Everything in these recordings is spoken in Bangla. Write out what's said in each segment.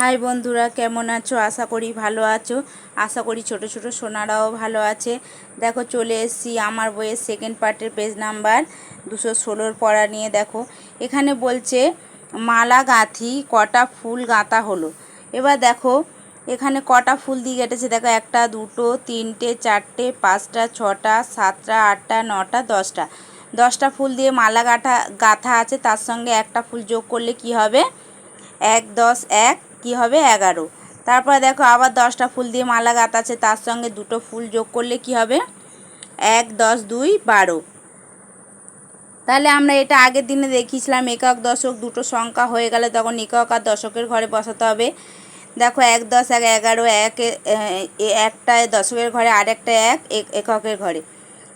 হাই বন্ধুরা, কেমন আছো? আশা করি ভালো আছো। আশা করি ছোট ছোট সোনারাও ভালো আছে। দেখো, চলে এসেছি আমার বইয়ের সেকেন্ড পার্টের পেজ নাম্বার দুশো ষোলোর পড়া নিয়ে। দেখো, এখানে বলছে, মালা গাঁথি, কটা ফুল গাঁথা হলো। এবার দেখো, এখানে কটা ফুল দিয়ে কেটেছে। দেখো, একটা, দুটো, তিনটে, চারটে, পাঁচটা, ছটা, সাতটা, আটটা, নটা, দশটা। দশটা ফুল দিয়ে মালা গাঁথা গাঁথা আছে। তার সঙ্গে একটা ফুল যোগ করলে কি হবে? এক, দশ, এক কি হবে? এগারো। তারপরে দেখো আবার দশটা ফুল দিয়ে মালা গাঁথা আছে তার সঙ্গে দুটো ফুল যোগ করলে কি হবে? এক, দশ, দুই, বারো। তাহলে আমরা এটা আগের দিনে দেখিয়েছিলাম, একক, দশক দুটো সংখ্যা হয়ে গেলে তখন একক আর দশকের ঘরে বসাতে হবে। দেখো এক, দশ, এক, এগারো, এক একটা দশকের ঘরে আর একটা এক এককের ঘরে।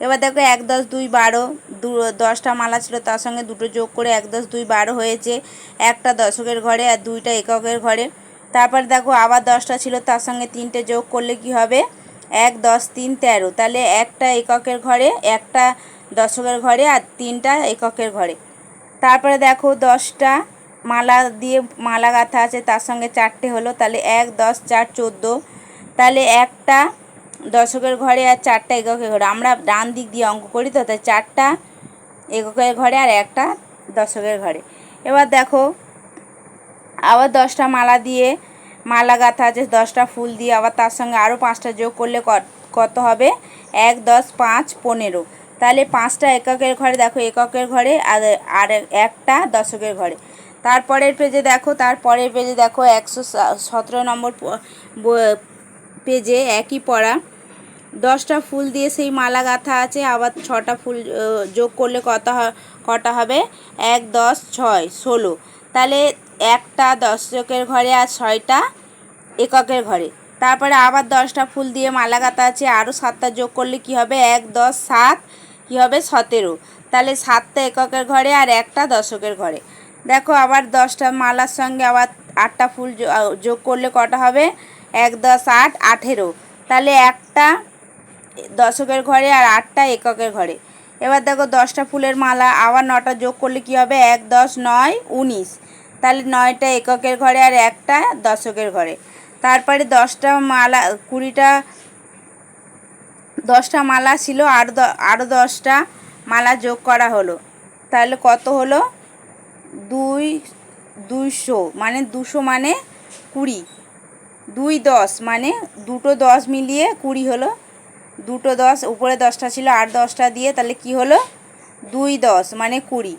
এবার দেখো এক, দশ, দুই, বারো দু, দশটা মালা ছিল, তার সঙ্গে দুটো যোগ করে এক দশ দুই বারো হয়েছে। একটা দশকের ঘরে আর দুইটা এককের ঘরে। তারপর দেখো আবার দশটা ছিল, তার সঙ্গে তিনটে যোগ করলে কি হবে? এক, দশ, তিন, তেরো। তাহলে একটা এককের ঘরে, একটা দশকের ঘরে আর তিনটা এককের ঘরে। তারপরে দেখো দশটা মালা দিয়ে মালা গাঁথা আছে, তার সঙ্গে চারটে হলো। তাহলে এক, দশ, চার, চোদ্দ। তাহলে একটা দশকের ঘরে আর চারটা এককের ঘরে। আমরা ডান দিক দিয়ে অঙ্ক করি তো তাই চারটা এককের ঘরে আর একটা দশকের ঘরে। এবার দেখো, আবার দশটা মালা দিয়ে মালা গাঁথা আছে, দশটা ফুল দিয়ে। আবার তার সঙ্গে আরও পাঁচটা যোগ করলে কত হবে? এক, দশ, পাঁচ, পনেরো। তাহলে পাঁচটা এককের ঘরে, দেখো এককের ঘরে আর আর একটা দশকের ঘরে। তারপরের পেজে দেখো, তারপরের পেজে দেখো একশো সতেরো নম্বর পেজে একই পড়া। দশটা ফুল দিয়ে সেই মালা গাঁথা আছে, আবার ছটা ফুল যোগ করলে কত কটা হবে? এক, দশ, ছয়, ষোলো। তাহলে একটা দশকের ঘরে আর ছয়টা এককের ঘরে। তারপরে আবার দশটা ফুল দিয়ে মালা গাঁথা আছে, আরও সাতটা যোগ করলে কি হবে? এক, দশ, সাত, কী হবে? সতেরো। তাহলে সাতটা এককের ঘরে আর একটা দশকের ঘরে। দেখো আবার দশটা মালার সঙ্গে আবার আটটা ফুল যোগ করলে কটা হবে? এক, দশ, আট, আঠেরো। তাহলে একটা দশকের ঘরে আর আটটা এককের ঘরে। এবার দেখো দশটা ফুলের মালা, আবার নটা যোগ করলে কি হবে? এক, দশ, নয়, উনিশ। তাহলে নয়টা এককের ঘরে আর একটা দশকের ঘরে। তারপরে দশটা মালা, কুড়িটা, দশটা মালা ছিল আরও আরও দশটা মালা যোগ করা হলো। তাহলে কত হলো? দুই, দুইশো মানে দুশো মানে কুড়ি। দুই, দশ মানে দুটো দশ মিলিয়ে কুড়ি হলো। দুটো দশ, উপরে দশটা ছিল, আর দশটা দিয়ে তাহলে কি হলো? দুই দশ মানে কুড়ি।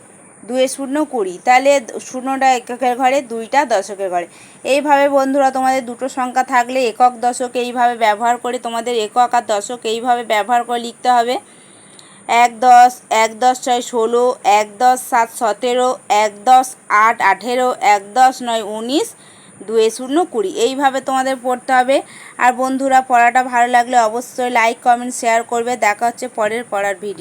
দুয়ে শূন্য কুড়ি, তাহলে শূন্যটা এককের ঘরে, দুইটা দশকের ঘরে। এইভাবে বন্ধুরা, তোমাদের দুটো সংখ্যা থাকলে একক দশক এইভাবে ব্যবহার করে, তোমাদের একক আর দশক এইভাবে ব্যবহার করে লিখতে হবে। এক দশ এক দশ ছয় ষোলো, এক দশ সাত সতেরো, এক দশ আট আঠেরো, এক দশ নয় উনিশ দুয়ে শূন্য কুড়ি। এইভাবে তোমাদের পড়তে হবে। আর বন্ধুরা, পড়াটা ভালো লাগলে অবশ্যই লাইক কমেন্ট শেয়ার করবে। দেখা হচ্ছে পরের পড়ার ভিডিও